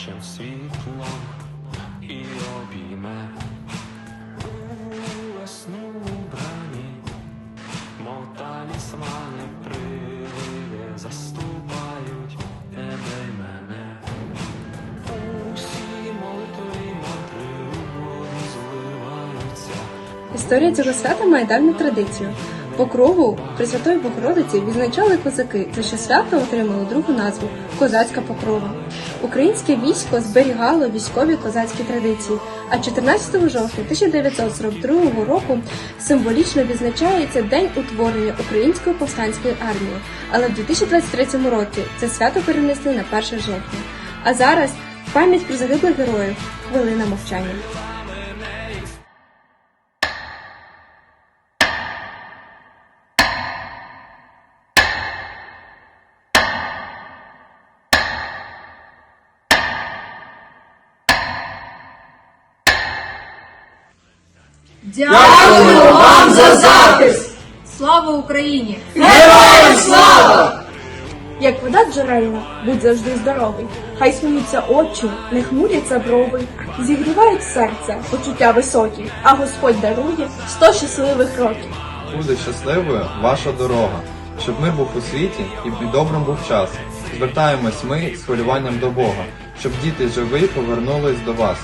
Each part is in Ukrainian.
нашим світлом і обійме у весну брані, мов талісмани привиди заступають тебе й мене. Усі молитви й мантри у воду зливаються. Історія цього свята має давню традицію. Покрову Пресвятої Богородиці відзначали козаки, за що свято отримало другу назву Козацька Покрова. Українське військо зберігало військові козацькі традиції, а 14 жовтня 1942 року символічно відзначається День утворення Української повстанської армії. Але в 2023 році це свято перенесли на 1 жовтня. А зараз пам'ять про загиблих героїв хвилина мовчання. Дякую вам за запис! Слава Україні! Героям слава! Як вода джерельна, будь завжди здоровий. Хай сміються очі, не хмуряться брови, зігрівають серце, почуття високі, а Господь дарує сто щасливих років. Буде щасливою ваша дорога, щоб мир був у світі і добрим був час. Звертаємось ми з хвилюванням до Бога, щоб діти живі повернулись до вас.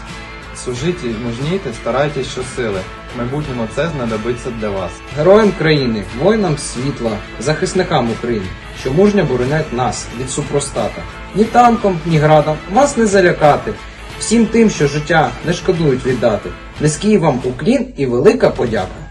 Служіть і мужніте, старайтесь щосили. В майбутньому це знадобиться для вас. Героям країни, воїнам світла, захисникам України, що мужньо боронять нас від супростата. Ні танком, ні градом вас не залякати. Всім тим, що життя не шкодують віддати. Низький вам уклін і велика подяка.